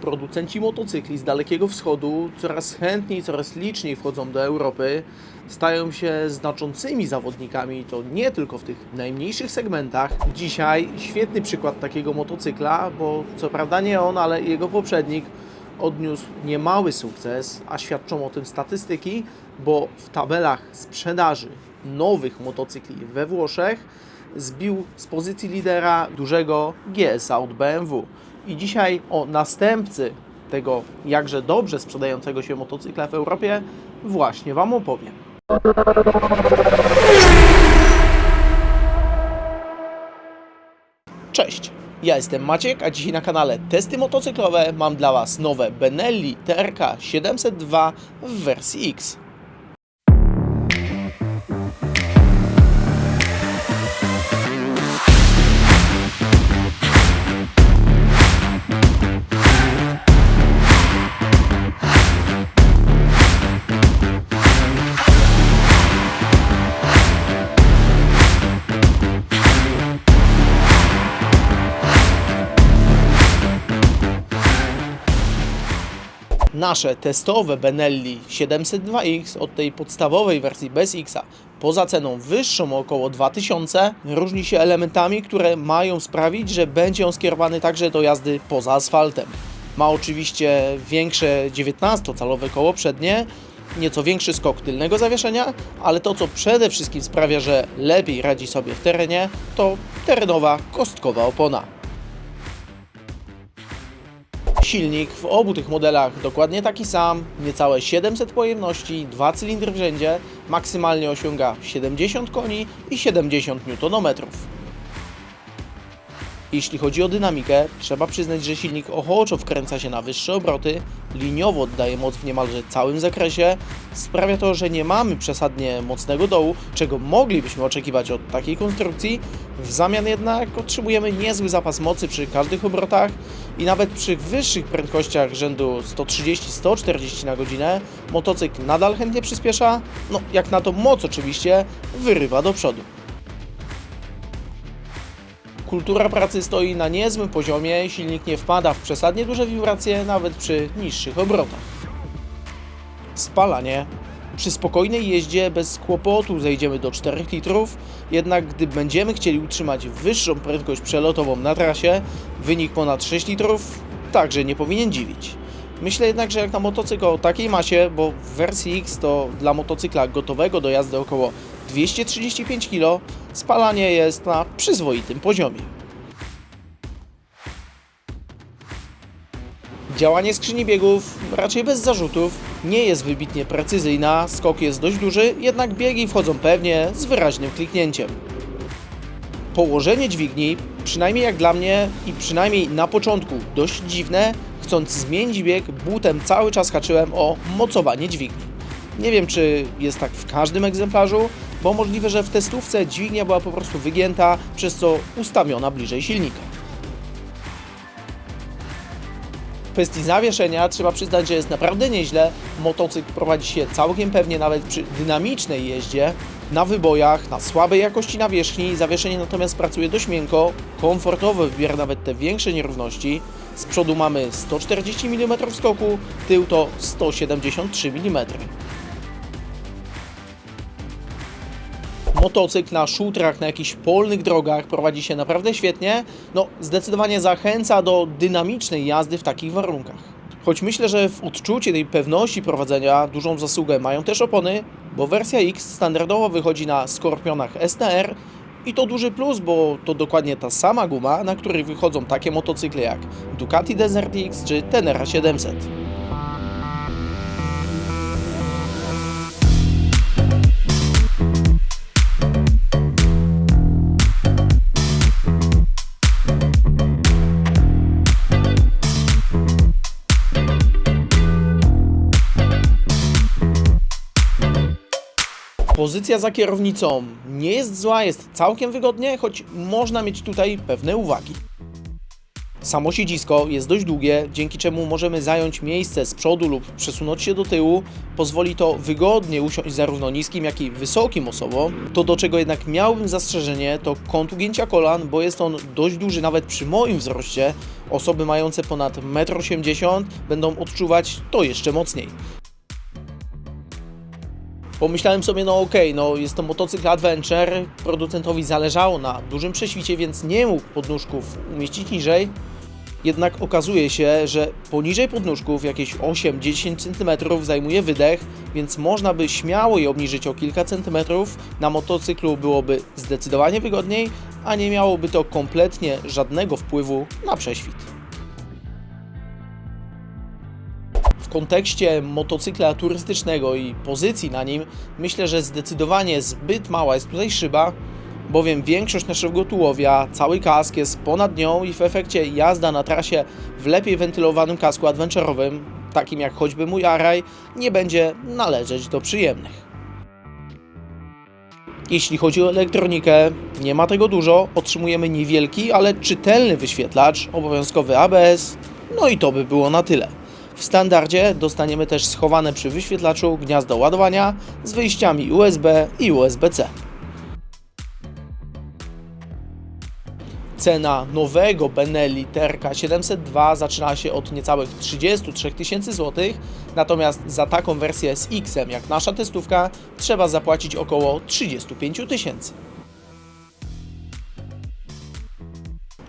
producenci motocykli z Dalekiego Wschodu coraz chętniej, coraz liczniej wchodzą do Europy, stają się znaczącymi zawodnikami, to nie tylko w tych najmniejszych segmentach. Dzisiaj świetny przykład takiego motocykla, bo co prawda nie on, ale jego poprzednik odniósł niemały sukces, a świadczą o tym statystyki, bo w tabelach sprzedaży nowych motocykli we Włoszech zbił z pozycji lidera dużego GS-a od BMW. I dzisiaj o następcy tego jakże dobrze sprzedającego się motocykla w Europie właśnie Wam opowiem. Cześć, ja jestem Maciek, a dzisiaj na kanale Testy Motocyklowe mam dla Was nowe Benelli TRK 702 w wersji X. Nasze testowe Benelli 702X od tej podstawowej wersji bez Xa poza ceną wyższą około 2000 różni się elementami, które mają sprawić, że będzie on skierowany także do jazdy poza asfaltem. Ma oczywiście większe 19-calowe koło przednie, nieco większy skok tylnego zawieszenia, ale to co przede wszystkim sprawia, że lepiej radzi sobie w terenie, to terenowa kostkowa opona. Silnik w obu tych modelach dokładnie taki sam, niecałe 700 pojemności, dwa cylindry w rzędzie, maksymalnie osiąga 70 koni i 70 Nm. Jeśli chodzi o dynamikę, trzeba przyznać, że silnik ochoczo wkręca się na wyższe obroty, liniowo oddaje moc w niemalże całym zakresie, sprawia to, że nie mamy przesadnie mocnego dołu, czego moglibyśmy oczekiwać od takiej konstrukcji, w zamian jednak otrzymujemy niezły zapas mocy przy każdych obrotach i nawet przy wyższych prędkościach rzędu 130-140 na godzinę motocykl nadal chętnie przyspiesza, no jak na to moc oczywiście wyrywa do przodu. Kultura pracy stoi na niezłym poziomie, silnik nie wpada w przesadnie duże wibracje nawet przy niższych obrotach. Spalanie. Przy spokojnej jeździe bez kłopotu zejdziemy do 4 litrów, jednak gdy będziemy chcieli utrzymać wyższą prędkość przelotową na trasie, wynik ponad 6 litrów także nie powinien dziwić. Myślę jednak, że jak na motocykl o takiej masie, bo w wersji X to dla motocykla gotowego do jazdy około 235 kg, spalanie jest na przyzwoitym poziomie. Działanie skrzyni biegów raczej bez zarzutów, nie jest wybitnie precyzyjna, skok jest dość duży, jednak biegi wchodzą pewnie z wyraźnym kliknięciem. Położenie dźwigni, przynajmniej jak dla mnie i przynajmniej na początku dość dziwne, chcąc zmienić bieg, butem cały czas haczyłem o mocowanie dźwigni. Nie wiem, czy jest tak w każdym egzemplarzu, bo możliwe, że w testówce dźwignia była po prostu wygięta, przez co ustawiona bliżej silnika. W kwestii zawieszenia trzeba przyznać, że jest naprawdę nieźle. Motocykl prowadzi się całkiem pewnie nawet przy dynamicznej jeździe. Na wybojach, na słabej jakości nawierzchni, zawieszenie natomiast pracuje dość miękko, komfortowo wybiera nawet te większe nierówności. Z przodu mamy 140 mm skoku, tył to 173 mm. Motocykl na szutrach, na jakichś polnych drogach prowadzi się naprawdę świetnie. No, zdecydowanie zachęca do dynamicznej jazdy w takich warunkach. Choć myślę, że w odczuciu tej pewności prowadzenia dużą zasługę mają też opony, bo wersja X standardowo wychodzi na Skorpionach STR i to duży plus, bo to dokładnie ta sama guma, na której wychodzą takie motocykle jak Ducati Desert X czy Tenera 700. Pozycja za kierownicą nie jest zła, jest całkiem wygodnie, choć można mieć tutaj pewne uwagi. Samo siedzisko jest dość długie, dzięki czemu możemy zająć miejsce z przodu lub przesunąć się do tyłu. Pozwoli to wygodnie usiąść zarówno niskim, jak i wysokim osobom. To do czego jednak miałbym zastrzeżenie to kąt ugięcia kolan, bo jest on dość duży nawet przy moim wzroście. Osoby mające ponad 1,80 m będą odczuwać to jeszcze mocniej. Pomyślałem sobie, no okej, no jest to motocykl Adventure, producentowi zależało na dużym prześwicie, więc nie mógł podnóżków umieścić niżej. Jednak okazuje się, że poniżej podnóżków jakieś 8-10 cm zajmuje wydech, więc można by śmiało je obniżyć o kilka centymetrów. Na motocyklu byłoby zdecydowanie wygodniej, a nie miałoby to kompletnie żadnego wpływu na prześwit. Kontekście motocykla turystycznego i pozycji na nim, myślę, że zdecydowanie zbyt mała jest tutaj szyba, bowiem większość naszego tułowia, cały kask jest ponad nią i w efekcie jazda na trasie w lepiej wentylowanym kasku adventure'owym, takim jak choćby mój Araj, nie będzie należeć do przyjemnych. Jeśli chodzi o elektronikę, nie ma tego dużo, otrzymujemy niewielki, ale czytelny wyświetlacz, obowiązkowy ABS, no i to by było na tyle. W standardzie dostaniemy też schowane przy wyświetlaczu gniazdo ładowania z wyjściami USB i USB-C. Cena nowego Benelli Terka 702 zaczyna się od niecałych 33 tysięcy złotych, natomiast za taką wersję z X-em jak nasza testówka trzeba zapłacić około 35 tysięcy.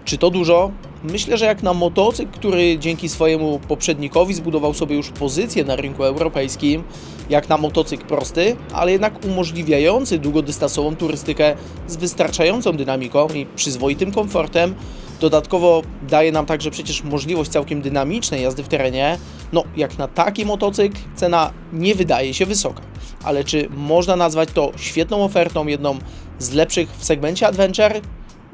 Czy to dużo? Myślę, że jak na motocykl, który dzięki swojemu poprzednikowi zbudował sobie już pozycję na rynku europejskim, jak na motocykl prosty, ale jednak umożliwiający długodystansową turystykę z wystarczającą dynamiką i przyzwoitym komfortem, dodatkowo daje nam także przecież możliwość całkiem dynamicznej jazdy w terenie, no jak na taki motocykl cena nie wydaje się wysoka. Ale czy można nazwać to świetną ofertą, jedną z lepszych w segmencie adventure?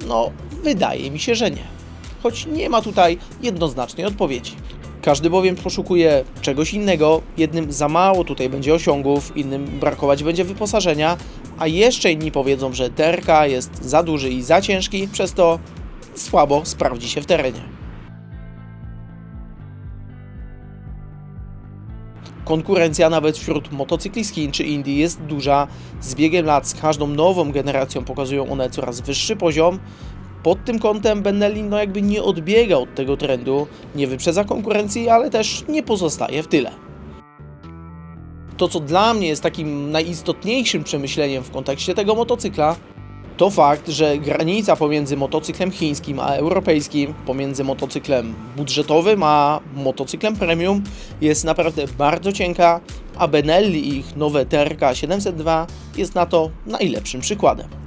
No, wydaje mi się, że nie. Choć nie ma tutaj jednoznacznej odpowiedzi. Każdy bowiem poszukuje czegoś innego, jednym za mało tutaj będzie osiągów, innym brakować będzie wyposażenia, a jeszcze inni powiedzą, że TRK jest za duży i za ciężki, przez to słabo sprawdzi się w terenie. Konkurencja nawet wśród motocykli Chin czy Indii jest duża. Z biegiem lat, z każdą nową generacją pokazują one coraz wyższy poziom. Pod tym kątem Benelli no jakby nie odbiega od tego trendu, nie wyprzedza konkurencji, ale też nie pozostaje w tyle. To, co dla mnie jest takim najistotniejszym przemyśleniem w kontekście tego motocykla, to fakt, że granica pomiędzy motocyklem chińskim a europejskim, pomiędzy motocyklem budżetowym a motocyklem premium jest naprawdę bardzo cienka, a Benelli i ich nowe TRK 702 jest na to najlepszym przykładem.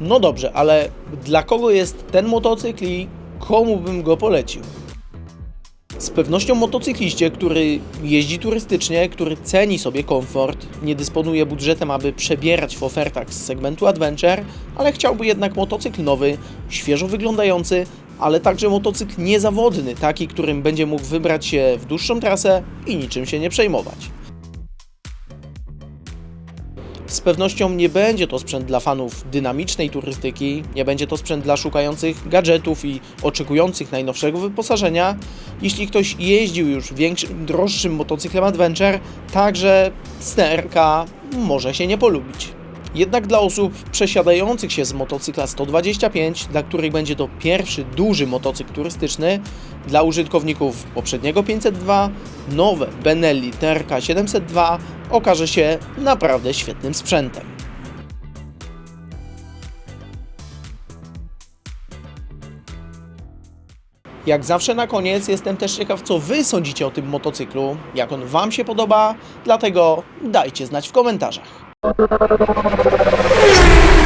No dobrze, ale dla kogo jest ten motocykl i komu bym go polecił? Z pewnością motocykliście, który jeździ turystycznie, który ceni sobie komfort, nie dysponuje budżetem, aby przebierać w ofertach z segmentu adventure, ale chciałby jednak motocykl nowy, świeżo wyglądający, ale także motocykl niezawodny, taki, którym będzie mógł wybrać się w dłuższą trasę i niczym się nie przejmować. Z pewnością nie będzie to sprzęt dla fanów dynamicznej turystyki, nie będzie to sprzęt dla szukających gadżetów i oczekujących najnowszego wyposażenia. Jeśli ktoś jeździł już większym, droższym motocyklem Adventure, także sterka może się nie polubić. Jednak dla osób przesiadających się z motocykla 125, dla których będzie to pierwszy duży motocykl turystyczny, dla użytkowników poprzedniego 502, nowe Benelli TRK 702 okaże się naprawdę świetnym sprzętem. Jak zawsze na koniec jestem też ciekaw, co Wy sądzicie o tym motocyklu, jak on Wam się podoba, dlatego dajcie znać w komentarzach. Thank you.